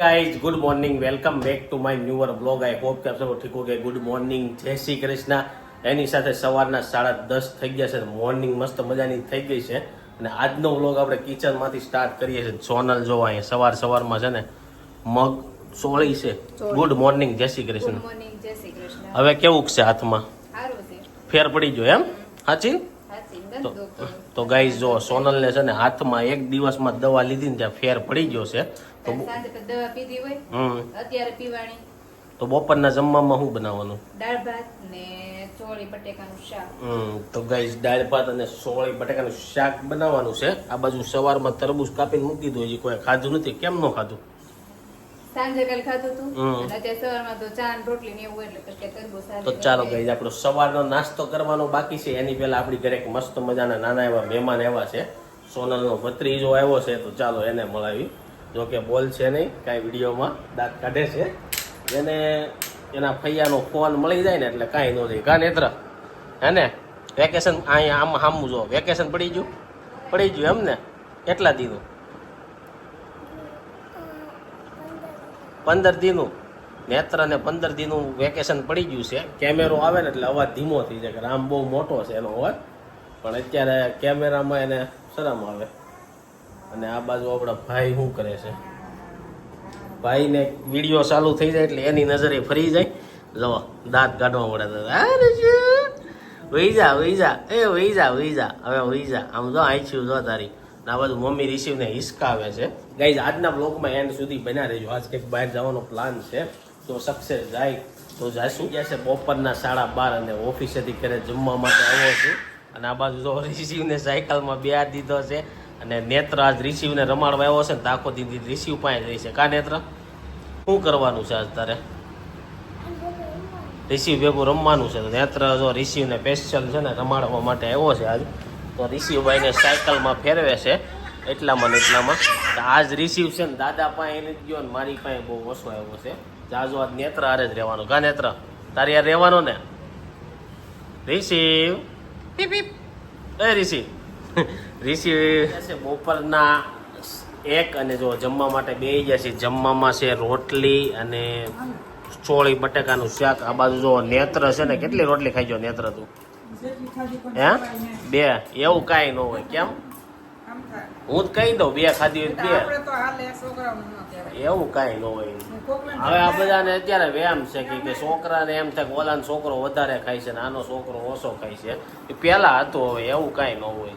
Guys good morning welcome back to my newer blog I hope કે આપ સૌ ઠીક હો ગુડ મોર્નિંગ જય શ્રી કૃષ્ણ. એની સાથે સવારના સાડા દસ થઈ ગયા છે મોર્નિંગ મસ્ત મજાની થઈ ગઈ છે. અને આજનો વ્લોગ આપણે કિચનમાંથી સ્ટાર્ટ કરીએ છીએ. સોનલ જોવા અહીંયા સવાર સવારમાં છે ને મગ સોળી છે. ગુડ મોર્નિંગ જય શ્રી કૃષ્ણ. હવે કેવું છે હાથમાં? ફેર પડી ગયો એમ? હાચી? સાચી તો ગાઈ જો સોનલને છે ને હાથમાં એક દિવસમાં દવા લીધી ને ત્યાં ફેર પડી ગયો છે. તો દવા પીધી હોય. અત્યારે પીવાની. તો બપોરના જમવામાં શું બનાવવાનું? દાળ ભાત ને ચોળી બટેકાનું શાક. તો ગાઈસ દાળ ભાત અને સોળી બટેકાનું શાક બનાવવાનું છે. આ બાજુ સવારમાં તરબૂચ કાપીને મૂકી દીધું હજી કોઈ ખાધું નથી. કેમ ન ખાધું? સાંજે કાલ ખાધું હતું અને અત્યારે સવારમાં તો ચા ને રોટલી ને એવું એટલે પછી તરબૂચ તો ચાલો ગાઈસ આપણો સવારનો નાસ્તો કરવાનો બાકી છે. એની પહેલા આપણી ઘરે એક મસ્ત મજાના નાના એવા મહેમાન એવા છે. સોનલનો ભત્રીજો આવ્યો છે તો ચાલો એને મળાવી. જો કે બોલ છે નહીં કાંઈ વિડીયોમાં દાંત કાઢે છે. એને એના ફૈયાનો ફોન મળી જાય ને એટલે કાંઈ ન થાય. કા નેત્ર? હે ને? વેકેશન અહીંયા આમ સામું જો વેકેશન પડી ગયું? પડી ગયું એમ ને? કેટલા દીનું પંદર દીનું નેત્રને પંદર દીનું વેકેશન પડી ગયું છે. કેમેરો આવે ને એટલે અવાજ ધીમો થઈ જાય કે આમ બહુ મોટો છે એનો અવાજ. પણ અત્યારે કેમેરામાં એને શરમ આવે. અને આ બાજુ આપણા ભાઈ શું કરે છે? ભાઈને વીડિયો ચાલુ થઈ જાય એટલે એની નજરે ફરી જાય. લો દાંત કાઢવા પડે તો વૈજા વૈજા વહી વહી એ વહી જા વહી જા, હવે વહી જા. આમ જો આઈચ્યું જો તારી. ને આ બાજુ મમ્મી રિસીવને હિસકાવે છે. ગાઈઝ આજના બ્લોગમાં એન્ડ સુધી બન્યા રહેજો. આજ કંઈક બહાર જવાનો પ્લાન છે. તો સક્સેસ જાય. તો જાશું ગયા છે બપોરના સાડા બાર અને ઓફિસેથી ઘરે જમવા માટે આવ્યો છું. અને આ બાજુ જો રિસીવને સાયકલમાં બિહાર દીધો છે. અને નેત્ર આજ રિસીવને રમાડવા આવ્યો છે ને તાકો દીધી રિસીવ પાસે રહી છે. કા નેત્ર? શું કરવાનું છે આજ તારે? રિસીવ ભેગું રમવાનું છે. નેત્ર જો રિસીવને સ્પેશિયલ છે ને રમાડવા માટે આવ્યો છે આજ. તો રિસીવભાઈને સાયકલમાં ફેરવે છે. એટલામાં ને એટલામાં. તો આજ રિસીવ છે ને દાદા પાસે એને જ ગયો ને મારી પાસે બહુ ઓછો આવ્યો છે. જાજો આજ નેત્ર આરે જ રહેવાનું. કા નેત્ર તારી યાર રહેવાનો ને? રિસીવ એ રિસીવ રિસીવ બપોરના એક અને જો જમવા માટે બે છે. જમવામાં છે રોટલી અને ચોળી બટેકાનું શાક. આ બાજુ જો નેત્ર છે ને કેટલી રોટલી ખાઈ ગયો નેત્ર તું? હે? બે. એવું કાંઈ ન હોય. કેમ? હું જ કહી દઉં બે ખાધી હોય બે. એવું કાંઈ ન હોય. હવે આ બધાને અત્યારે વેમ છે કે કે છોકરાને એમ થાય કે ઓલાનો છોકરો વધારે ખાય છે ને આનો છોકરો ઓછો ખાય છે. એ પહેલાં હતું હવે એવું કાંઈ ન હોય.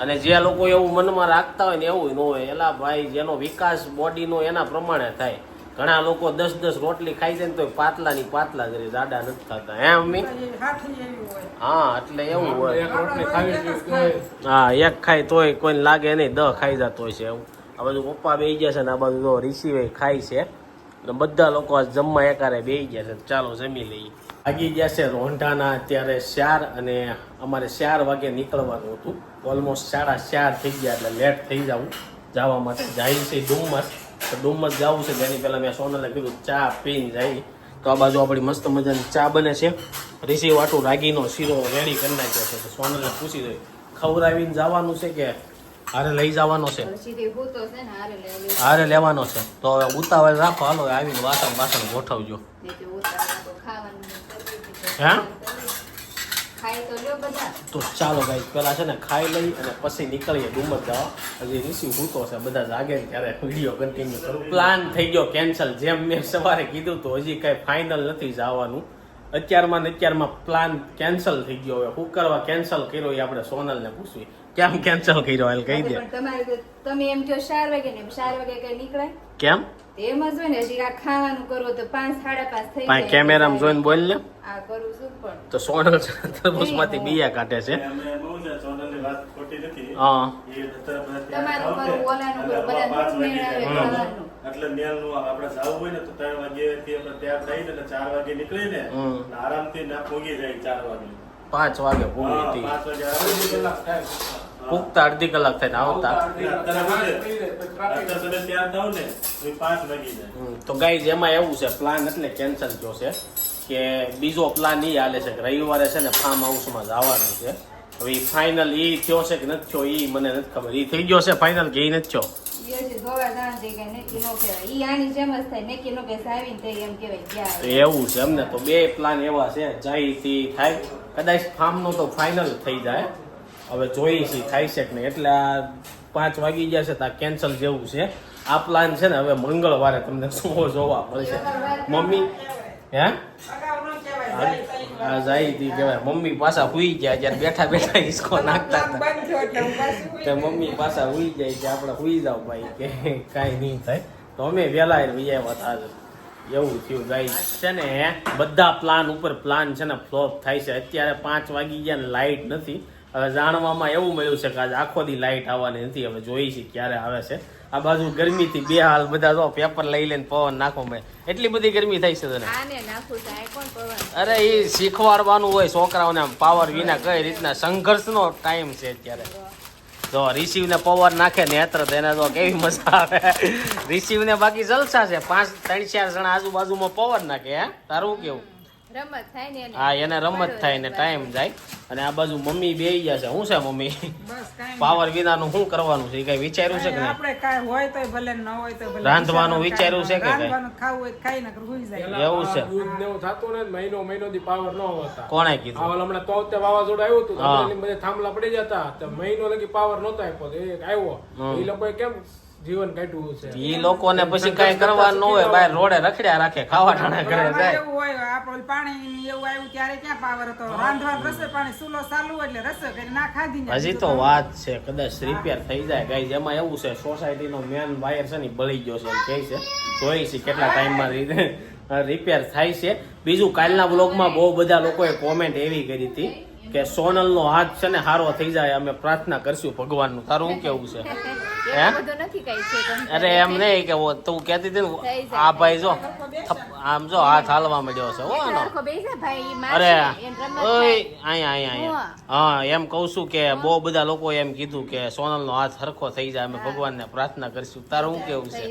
અને જે લોકો એવું મનમાં રાખતા હોય ને એવું ન હોય. એલા ભાઈ જેનો વિકાસ બોડીનો એના પ્રમાણે થાય. ઘણા લોકો દસ દસ રોટલી ખાઈ જાય ને તો પાતલાની પાતલા કરી જાડા નથી થતા હે મમ્મી. હા એટલે એવું હોય. હા એક ખાય તોય કોઈને લાગે નહીં દહ ખાઈ જતો હોય છે એવું. આ બાજુ પપ્પા બેસી ગયા છે ને આ બાજુ તો રિસીવે ખાય છે. અને બધા લોકો જમવા એકારે બેસી ગયા છે. ચાલો જમી લઈએ. આગી ગયા છે રોંઢાના અત્યારે ચાર અને અમારે ચાર વાગે નીકળવાનું હતું. ઓલમોસ્ટ સાડા ચાર થઈ ગયા એટલે લેટ થઈ જવું. જવા માટે જાય છે ડુમ્મસ તો ડુમ્મસ જવું છે. જેની પહેલાં મેં સોનલે કીધું ચા પીને જાય. તો આ બાજુ આપણી મસ્ત મજાની ચા બને છે. રીસી વાટું રાગીનો શીરો રેડી કરી નાખ્યો છે. તો સોનલને પૂછી દઈ ખવડાવીને જવાનું છે કે હારે લઈ જવાનો છે? હારે લેવાનો છે. તો હવે ઉતાવળ રાખો. હાલો આવીને વાસણ વાસણ ગોઠવજો. હે? તો ચાલો ભાઈ પેલા છે ને ખાઈ લઈ અને પછી નીકળીએ ડુમસ જવા હજી ઋષિ ભૂતો છે, બધા જાગે ને ત્યારે વીડિયો કન્ટિન્યુ કરું. પ્લાન થઈ ગયો કેન્સલ જેમ મેં સવારે કીધું તો હજી કાંઈ ફાઇનલ નથી જવાનું અત્યારમાં ને અત્યારમાં પ્લાન કેન્સલ થઈ ગયો હવે. હું કરવા કેન્સલ કર્યો એ આપણે સોનલને પૂછવી. કેમ કેન્સલ કર્યો? હાલ કહી દે. તમારે તમે એમ કહો ચાર વાગે ને ચાર વાગે કઈ નીકળાય? કેમ? એમ જ હોય ને હજી આ ખાવાનું કરો તો પાંચ સાડા પાંચ થઈ પાંચ કેમેરામાં જોઈને બોલ ને. આ કરું છું પણ. તો સોનલ તરબૂચમાંથી બીયા કાઢે છે. અમે બહુ છે સોનલની વાત ખોટી નથી. હા. એ નતર બધા તમારું ઓલાનું બધા વાગે આવે. એટલે મેલનું આપણે જાવું હોય ને તો ત્રણ વાગ્યેથી આપણે તૈયાર થઈને એટલે ચાર વાગે નીકળી ને હમ. એટલે આરામથી ના પોગી જાય ચાર વાગે. પાંચ વાગે પોગી પાંચ વાગે આરામથી કલાક થાય. પુખ્તા અડધી કલાક થાય આવતા તો વાગી ગાઈઝ એમાં એવું છે પ્લાન એટલે કેન્સલ થયો છે કે બીજો પ્લાન એ હાલે છે કે રવિવારે છે ને ફાર્મ હાઉસમાં જવાનું છે. હવે એ ફાઇનલ એ થયો છે કે નથી થયો એ મને નથી ખબર. એ થઈ ગયો છે ફાઇનલ કે એ નથી થયો? ઈ હજી ધોવા દાણ નેકી નો કહેવાય. ઈ આની જેમ જ થાય નેકી નો કે સાવીને તે એમ કહેવાય ગયા એવું છે અમને તો બે પ્લાન એવા છે જાયથી થાય. કદાચ ફાર્મનો તો ફાઇનલ થઈ જાય. હવે જોઈશી છીએ થાય છે કે નહીં. એટલે આ પાંચ વાગી ગયા છે તો કેન્સલ જેવું છે. આ પ્લાન છે ને હવે મંગળવારે તમને શું જોવા મળશે. મમ્મી હે? ન જાય આ કહેવાય મમ્મી પાછા હુઈ ગયા જ્યારે બેઠા બેઠા હિસકો નાખતા હતા. તે મમ્મી પાછા હુઈ જાય કે આપણે હુઈ જાવ ભાઈ કે કાંઈ નહીં થાય. તો અમે વહેલા આવ્યા હતા એવું થયું ગાઈ છે ને બધા પ્લાન ઉપર પ્લાન છે ને ફ્લોપ થાય છે. અત્યારે પાંચ વાગી ગયા ને લાઇટ નથી. હવે જાણવામાં એવું મળ્યું છે કે આજે આખો દી લાઇટ આવવાની નથી. હવે જોઈ છે ક્યારે આવે છે. આ બાજુ ગરમીથી બે હાલ બધા જો પેપર લઈ લઈને પવન નાખો મેં. એટલી બધી ગરમી થાય છે તને? પવન? અરે એ શીખવાડવાનું હોય છોકરાઓને આમ પાવર વિના કઈ રીતના સંઘર્ષનો ટાઈમ છે અત્યારે. જો રિસીવ ને પાવર નાખે નેત્ર તો એને તો કેવી મજા આવે. રિસીવ ને બાકી જલસા છે. પાંચ ત્રણ ચાર જણા આજુબાજુમાં પાવર નાખે હે? તારું કેવું? ને હા એને રમત થાય ને ટાઈમ જાય. અને આ બાજુ મમ્મી બે જશે શું છે. મમ્મી? પાવર વિનાનું શું કરવાનું છે? કઈ વિચાર્યું છે કે આપણે કાંઈ હોય તો ભલે ન હોય તો ભલે. રાંધવાનું વિચાર્યું છે કે કાંઈ? ખાવું હોય ખાઈ હુઈ જાય. એવું છે. દૂધ ને એવું થતું ને મહિનો મહિનો થી પાવર ન હોતા. કોણે કીધું? હાલ હમણાં તોતે વાવાઝોડું આવ્યું હતું તો. બધે થાંભલા પડી જતા. તો મહિનો લગી પાવર નહોતો આપ્યો તો એક આવ્યો. એ લોકોએ કેમ જીવન કાઢવું છે. એ લોકોને પછી કઈ કરવાનું ન હોય બાય રોડે રખડ્યા રાખે ખાવા ટાણા કરે જાય. એવું હોય આપણે પાણી એવું આવ્યું ત્યારે ક્યાં પાવર હતો? રાંધવા રસે પાણી સુલો ચાલુ એટલે રસે કરી ના ખાધી હજી તો વાત છે કદાચ રિપેર થઈ જાય ગાઈઝ એમાં એવું છે સોસાયટીનો મેન વાયર છે ને બળી ગયો છે કે છે. જોઈ છે કેટલા ટાઈમમાં રિપેર થાય છે. બીજું કાલના બ્લોગમાં બહુ બધા લોકોએ કોમેન્ટ એવી કરી હતી કે સોનલનો હાથ છે ને હારો થઈ જાય અમે પ્રાર્થના કરશું ભગવાનનું. તારું કેવું છે? અરે એમ નહીં કે તું કહેતી હતી ને આ ભાઈ જો આમ જો હાથ હાલવા મળ્યો છે હો આનો. અરે ઓય અહીંયા અહીંયા હા એમ કહું છું કે બહુ બધા લોકો એમ કીધું કે સોનલનો હાથ સરખો થઈ જાય અમે ભગવાનને પ્રાર્થના કરીશું. તારું શું કેવું છે?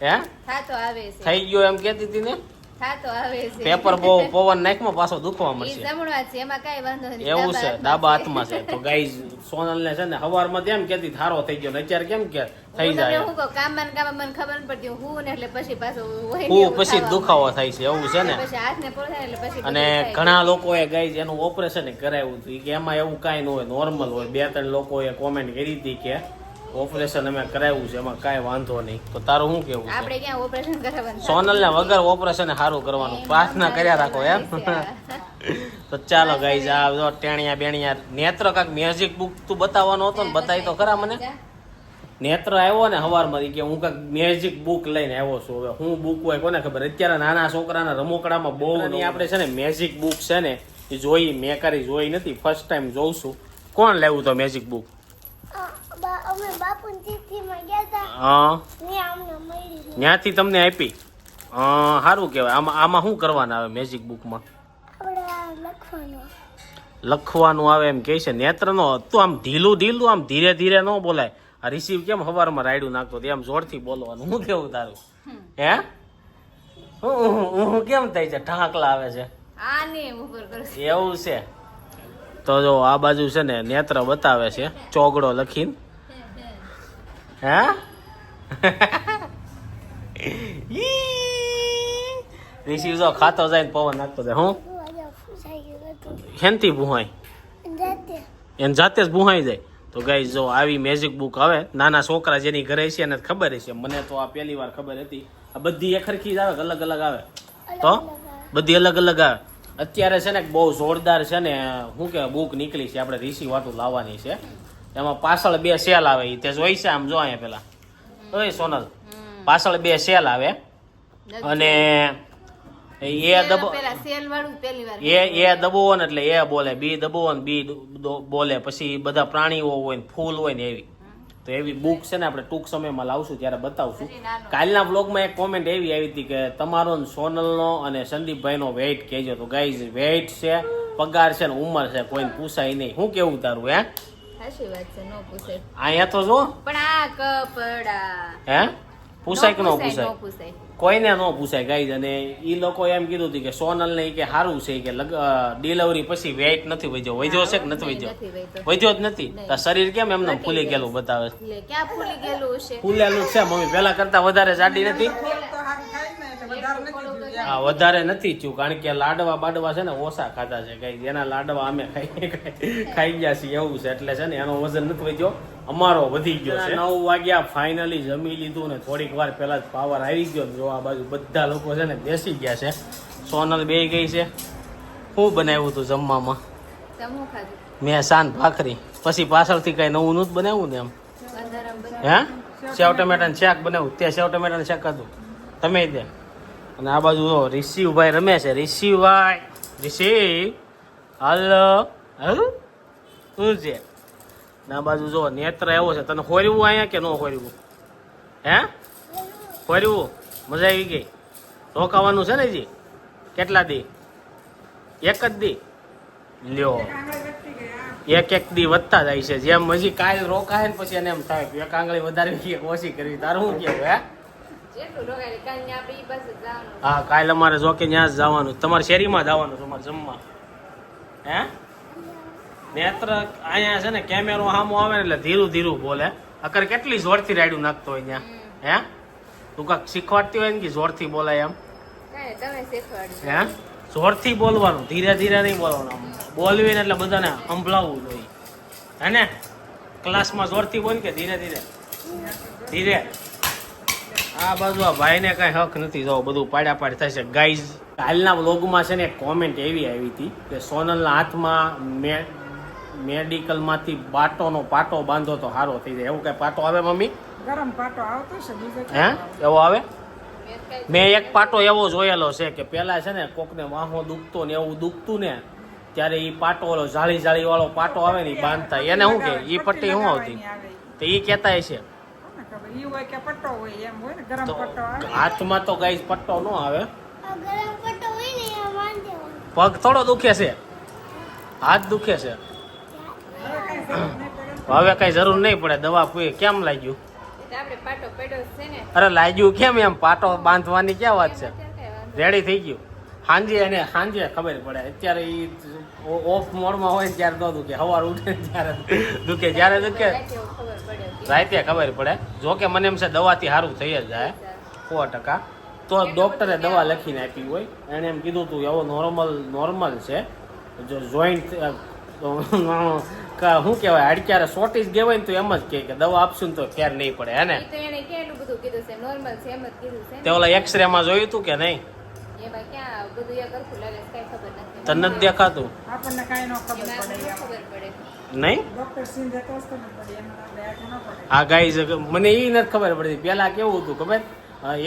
હે? થઈ ગયો એમ કહેતી હતી ને? પેપર બહુ પવન નાખમાં પાછો દુખવા મળશે. એમાં કાંઈ વાંધો નથી એવું છે ડાબા હાથમાં છે. તો ગાઈઝ સોનલને છે ને હવારમાં તેમ કહેતી? થારો થઈ ગયો ને અત્યારે કેમ કે થઈ જાય? હું કામમાં કામ મને ખબર ન પડતી હું ને એટલે પછી પાછો હું પછી દુખાવો થાય છે એવું છે ને? પછી એટલે પછી અને ઘણા લોકો ઘણા લોકોએ ગાઈઝ એનું ઓપરેશન કરાવ્યું હતું. કે એમાં એવું કઈ ન હોય નોર્મલ હોય. બે ત્રણ લોકોએ કોમેન્ટ કરી હતી કે ઓપરેશન અમે કરાવ્યું છે એમાં કાંઈ વાંધો નહીં. તો તારું શું કેવું છે? આપણે ક્યાં ઓપરેશન કરાવવાનું સોનલને વગર ઓપરેશન સારું કરવાનું. પ્રાર્થના કર્યા રાખો એમ. તો ચાલો ગાઈઝ આ જો ટેણિયા બેણિયા. નેત્ર કાંક મેજિક બુક તું બતાવવાનો હતો ને બતાવી તો ખરા મને? નેત્ર આવ્યો ને હવારમાં મારી કે હું કાંઈક મેજિક બુક લઈને આવ્યો છું. હવે હું બુક હોય કોને ખબર? અત્યારે નાના છોકરાના રમકડામાં બહુ નહીં આપણે છે ને મેજિક બુક છે ને એ જોઈ મેં કરી જોઈ નથી ફર્સ્ટ ટાઈમ જોઉં છું. કોણ લેવું તો મેજિક બુક ત્યાંથી તમને આપી. સારું કહેવાય. આમાં આમાં શું કરવાના આવે મેજિક બુકમાં લખવાનું. લખવાનું આવે એમ કહે છે. નેત્રનો તું આમ ઢીલું ઢીલું આમ ધીરે ધીરે ન બોલાય. આ રિસીવ કેમ હવારમાં રાયડું નાખતો હતો? એમ જોરથી બોલવાનું. હું કેવું તારું? હે? હું- હું હું કેમ થાય છે? ઢાંકલા આવે છે. એવું છે. તો જો આ બાજુ છે ને નેત્ર બતાવે છે. ચોગડો લખીને. હે રિસીવ જો ખાતો જાય ને પવન નાખતો જાય હું હેનથી ભૂહાય એને જાતે જ ભૂહાઈ જાય તો ગાઈ જો આવી મેજિક બુક આવે નાના છોકરા જેની ઘરે છે એને ખબર છે મને તો આ પહેલી વાર ખબર હતી આ બધી એકરખી જ આવે અલગ અલગ આવે તો બધી અલગ અલગ આવે અત્યારે છે ને બહુ જોરદાર છે ને શું કે બુક નીકળી છે આપણે રીસી વાટું લાવવાની છે. એમાં પાછળ બે સેલ આવે એ તે જોઈ છે આમ જો અહીંયા પેલા. ઓય સોનલ? પાછળ બે સેલ આવે. અને એ દબો એ એ દબાવો ને એટલે એ બોલે બી દબાવો ને બી બોલે. પછી બધા પ્રાણીઓ હોય ને ફૂલ હોય ને એવી. તો એવી બુક છે ને આપણે ટૂંક સમયમાં લાવશું ત્યારે બતાવશું. કાલના બ્લોગમાં એક કોમેન્ટ એવી આવી હતી કે તમારો સોનલનો અને સંદીપભાઈનો વેઇટ કહેજો. તો ગાઈઝ વેઇટ છે પગાર છે ને ઉંમર છે કોઈને પૂછાય નહીં. શું કેવું તારું હે? સાચી વાત છે નો પૂછે. અહીંયા તો જો. પણ આ કપડા. હે? પૂછાય કે ન પૂછાય કોઈને નો પૂછાય ગાઈઝ. અને એ લોકો એમ કીધું હતું કે સોનલ ને કે સારું છે કે ડિલિવરી પછી વેઇટ નથી વધ્યો. વધ્યો છે કે નથી વધ્યો? વધ્યો. જ નથી. તો શરીર કેમ એમને ફૂલી ગયેલું. બતાવે? છે? ક્યાં ફૂલી ગયેલું છે ફૂલેલું છે મમ્મી. પેલા કરતા વધારે જાડી નથી થોડુંક તો સારું ખાય ને એટલે વધારે નથી જોયું એમ. હા વધારે નથી થયું કારણ કે લાડવા બાડવા છે ને ઓછા ખાતા છે કઈ. એના લાડવા અમે ખાઈ ખાઈ ગયા છીએ એવું છે એટલે છે ને એનો વજન નથી વધ્યો. અમારો વધી ગયો છે. નવ વાગ્યા ફાઇનલી જમી લીધું ને થોડીક વાર પહેલા જ પાવર આવી ગયો ને જો આ બાજુ બધા લોકો છે ને બેસી ગયા છે. સોનલ બે ગઈ છે. શું બનાવ્યું હતું જમવામાં? ખાધું. મેં શાન ભાખરી. પછી પાછળથી કઈ નવું નતું બનાવ્યું ને એમ? હે? સેવ ટમેટાનું શાક બનાવ્યું. તે સેવ ટમેટાનું શાક હતું તમે દે. અને આ બાજુ જો રિશિવભાઈ રમે છે. રિશિવભાઈ રિશિવ હાલો. શું છે? ને આ બાજુ જો નેત્ર એવો છે. તને ખોરવું અહીંયા કે ન ખોરવું? હે? ખોરવું? મજા આવી ગઈ. રોકાવાનું છે ને જી કેટલા દી? એક જ દી? લ્યો. એક એક દી વધતા જાય છે. જેમ હજી કાલ રોકાય ને પછી એને એમ થાય એક આંગળી વધારવી કે ઓછી કરવી. તારું શું કેવું હે? હા કાલ અમારે જોકે ત્યાં જ જવાનું. તમારે શેરીમાં જવાનું છે અમારે જમવા? હે? નેત્ર અહીંયા છે ને કેમેરો સામો આવે એટલે ધીરું ધીરું બોલે. અકર કેટલી જોરથી રાયડું નાખતો હોય ત્યાં હે? તું કાંક શીખવાડતી હોય ને કે જોરથી બોલાય એમ? હે? જોરથી બોલવાનું ધીરે ધીરે નહીં બોલવાનું બોલવી ને એટલે બધાને સંભળાવવું જોઈએ. હે ને? ક્લાસમાં જોરથી બોલ કે ધીરે ધીરે? ધીરે. આ બાજુ આ ભાઈને કઈ હક નથી. જો બધું પાડ્યા પાડ થાય છે ગાઈઝ કાલના વ્લોગમાં છે ને એક કોમેન્ટ એવી આવી હતી કે સોનલના હાથમાં મે મેડિકલમાંથી બાટોનો પાટો બાંધો તો સારો થઈ જાય. એવું કઈ પાટો આવે મમ્મી? ગરમ પાટો આવતો છે બીજો હે? એવો આવે? મેં એક પાટો એવો જોયેલો છે કે પેલા છે ને કોકને વાહો દુખતો ને એવું દુખતું ને ત્યારે એ પાટો ઓલો જાળી જાળી વાળો પાટો આવે ને ઈ બાંધતા. એને શું કે? એ પટ્ટી શું આવતી? તો એ કહેતા ખબર? ઈ હોય કે પટ્ટો હોય એમ હોય ને ગરમ તો પટ્ટો આવે. હાથમાં તો ગાઈસ પટ્ટો ન આવે. ગરમ પટ્ટો હોય ને એ બાંધવાનો પગ થોડો દુખે છે. હાથ દુખે છે. હવે કઈ જરૂર નહીં પડે. દવા પીએ કેમ લાગ્યું? એટલે આપણે પાટો પડ્યો છે ને. અરે લાગ્યું કેમ એમ? પાટો બાંધવાની ક્યાં વાત છે? રેડી થઈ ગયું? સાંજે એને સાંજે ખબર પડે. અત્યારે ઈ ઓફ મોડમાં હોય ત્યારે ન દુખે. સવાર ઉઠે ત્યારે દુખે. જ્યારે. દુખે રાતે ખબર પડે. કે રાતે ખબર પડે જો કે મને એમ છે દવાથી સારું થઈ જ જાય. સો ટકા. તો ડોક્ટરે દવા લખીને આપી હોય. એણે એમ કીધું હતું એવો નોર્મલ નોર્મલ છે. જો જોઈન્ટ શું કહેવાય? હાડક્યારે શોર્ટેજ કહેવાય ને તો એમ જ કે દવા આપશું ને તો ફેર નહીં પડે. હે ને? તે ઓલા એક્સરે માં જોયું હતું કે નહીં? એમાં ક્યાં બધું એક સરખું લાગે છે કાંઈ ખબર નથી. તને નથી દેખાતું. આપણને કાંઈ નો ખબર પડે ખબર પડે. નહીં? ડોક્ટર સિંહ દેતો જ ખબર પડે એમાં આપણે આખું ન પડે. આ ગાઈ મને એ નથી ખબર પડતી. પેલા કેવું હતું ખબર?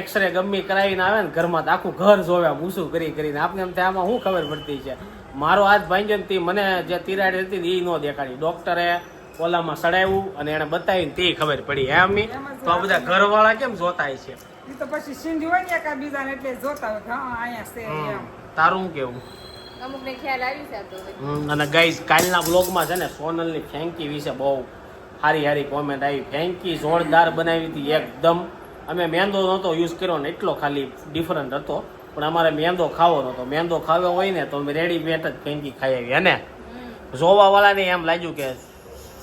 એક્સરે ગમી કરાવીને આવે ને ઘરમાં તો આખું ઘર જોવે મૂસું કરી કરીને. આપને એમ આમાં શું ખબર પડતી છે? મારો હાથ ભાંગ્યો ને તે મને જે તિરાડ હતી એ ન દેખાડી. ડોક્ટરે ઓલામાં સડાવ્યું અને એને બતાવીને તે ખબર પડી. હે અમી તો આ બધા ઘરવાળા કેમ જોતા છે? તો પછી સિંધી હોય ને એકા બીજાને એટલે જોતા હોય કે હા અહીંયા છે એમ. તારું શું કેવું? અમુક ખ્યાલ આવી છે આ હમ, અને ગાઈઝ કાલના બ્લોગમાં છે ને સોનલની ફેંકી વિશે બહુ સારી સારી કોમેન્ટ આવી. ફેંકી જોરદાર બનાવી હતી એકદમ. અમે મેંદો નહોતો યુઝ કર્યો ને એટલો ખાલી ડિફરન્ટ હતો. પણ અમારે મેંદો ખાવો નહોતો. મેંદો ખાવો હોય ને તો અમે રેડીમેડ જ ફેંકી ખાઈ આવી અને. જોવાવાળાને એમ લાગ્યું કે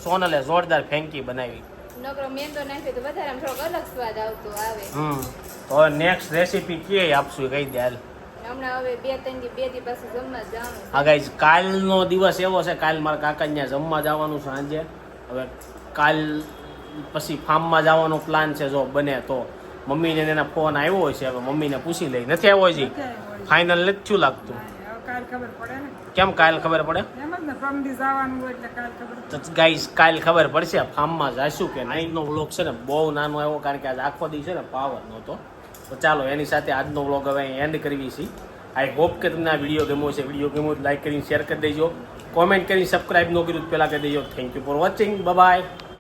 સોનલે જોરદાર ફેંકી બનાવી. નકરો મેંદો નાખ્યો તો વધારે થોડોક અલગ સ્વાદ આવતો આવે. હમ. તો નેક્સ્ટ રેસીપી કે આપશું કહી દે હાલ. હમણાં હવે બે ત્રણ દી બે દી પાસે જમવા જવાનું. હા ગાઈઝ કાલનો દિવસ એવો છે કાલ મારા કાકા ત્યાં જમવા જવાનું સાંજે. હવે કાલ પછી ફાર્મમાં જવાનો પ્લાન છે જો બને તો. મમ્મીને ને એના ફોન આવ્યો હોય છે હવે મમ્મીને પૂછી લઈ. નથી આવ્યો હજી? ફાઇનલ નથી થયું લાગતું. કેમ કાલ ખબર પડે? ને કાલ ખબર તો ગાઈઝ કાલ ખબર પડશે ફાર્મમાં જઈશું કે નાઈનનો વ્લોગ છે ને બહુ નાનો આવ્યો કારણ કે આજ આખો દી છે ને પાવર નહોતો. તો ચાલો, એની સાથે આજનો વ્લોગ હવે એન્ડ કરવી છે. આઈ હોપ કે તમને આ વીડિયો ગમ્યો છે વીડિયો ગમ્યો લાઈક કરીને શેર કરી દેજો. કોમેન્ટ કરીને સબસ્ક્રાઈબ ન કર્યું પહેલાં કરી દેજો. Thank you for watching bye